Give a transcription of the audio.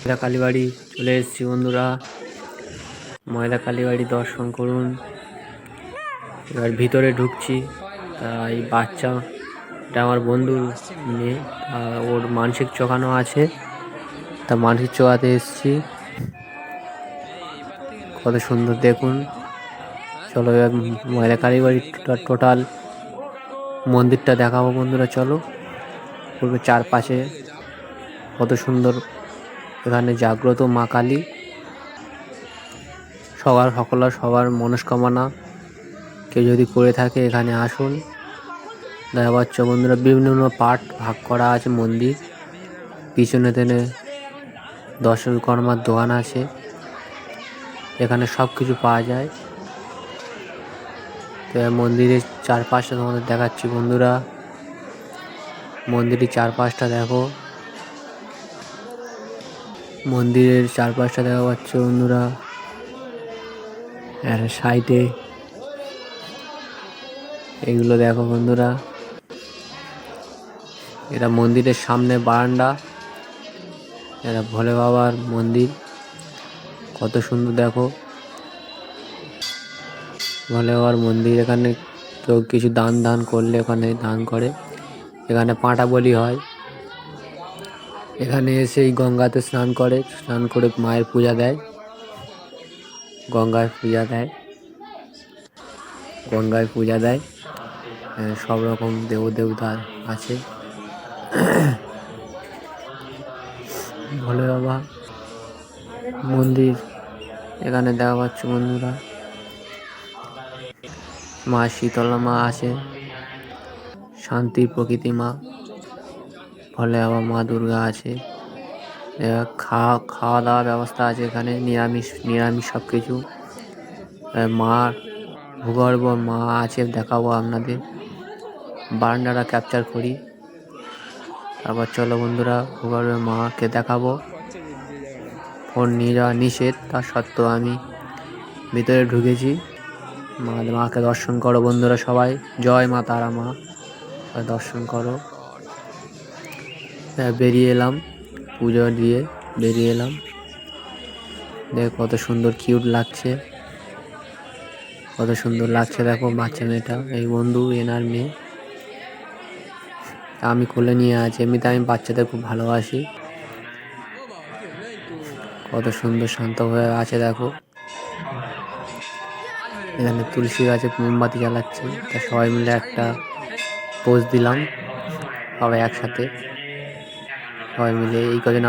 ময়লা কালীবাড়ি চলে এসেছি বন্ধুরা। ময়লা কালীবাড়ি দর্শন করুন। এবার ভিতরে ঢুকছি। তা এই বাচ্চা, এটা আমার বন্ধুর মেয়ে ওর মানসিক চোখানো আছে। তা মানসিক চোখাতে এসেছি। কত সুন্দর দেখুন। চলো এবার ময়লা কালীবাড়ি টোটাল মন্দিরটা দেখাবো বন্ধুরা, চলো। পুরো চারপাশে কত সুন্দর এখানে জাগ্রত মা কালী। সবার সকলের সবার মনস্কামনা কেউ যদি করে থাকে এখানে আসুন। দেখা পাচ্ছ বন্ধুরা, বিভিন্ন পার্ট ভাগ করা আছে মন্দির। পিছনে তেনে দর্শকর্মার দোকান আছে। এখানে সব কিছু পাওয়া যায়। তো মন্দিরের চারপাশটা তোমাদের দেখাচ্ছি বন্ধুরা। মন্দিরের চারপাশটা দেখো। মন্দিরের চারপাশটা দেখা পাচ্ছে বন্ধুরা আর সাইডে এগুলো দেখো বন্ধুরা। এটা মন্দিরের সামনে বারান্দা। এটা ভোলে বাবার মন্দির। কত সুন্দর দেখো। ভোলে বাবার মন্দির, এখানে কেউ কিছু দান দান করলে ওখানে দান করে। এখানে পাঁটা বলি হয়। এখানে এসে এই গঙ্গাতে স্নান করে স্নান করে মায়ের পূজা দেয়। গঙ্গায় পূজা দেয়। গঙ্গায় পূজা দেয়। সব রকম দেব দেবতা আছে। ভোলে বাবা, মন্দির, এখানে দেখা পাচ্ছে বন্ধুরা। মা, শীতলা মা আছে। শান্তি প্রকৃতি মা। ফলে আবার মা দুর্গা আছে। খাওয়া খাওয়া দাওয়ার ব্যবস্থা আছে এখানে, নিরামিষ নিরামিষ সব কিছু মা, ভূগর্ভ মা আছে, দেখাবো আপনাদের। বারান্দাটা ক্যাপচার করি। তারপর চলো বন্ধুরা ভূগর্ভের মাকে দেখাবো। ফোন নিয়ে যাওয়া নিষেধ, তা সত্ত্বেও আমি ভিতরে ঢুকেছি। মা, মাকে দর্শন করো বন্ধুরা সবাই। জয় মা তারা মা। দর্শন করো। বেরিয়ে এলাম, পুজো দিয়ে বেরিয়ে এলাম। দেখ কত সুন্দর কিউট লাগছে। কত সুন্দর লাগছে দেখো বাচ্চা মেয়েটা, এই বন্ধু এনার মেয়ে। আমি কোলে নিয়ে আছি, এমনিতে আমি বাচ্চাদের খুব ভালোবাসি। কত সুন্দর শান্ত হয়ে আছে দেখো। এখানে তুলসী গাছে মোমবাতি জ্বালাচ্ছে। তা সবাই মিলে একটা পোজ দিলাম, সবাই একসাথে। সবাই মিলে এই কদিন আমরা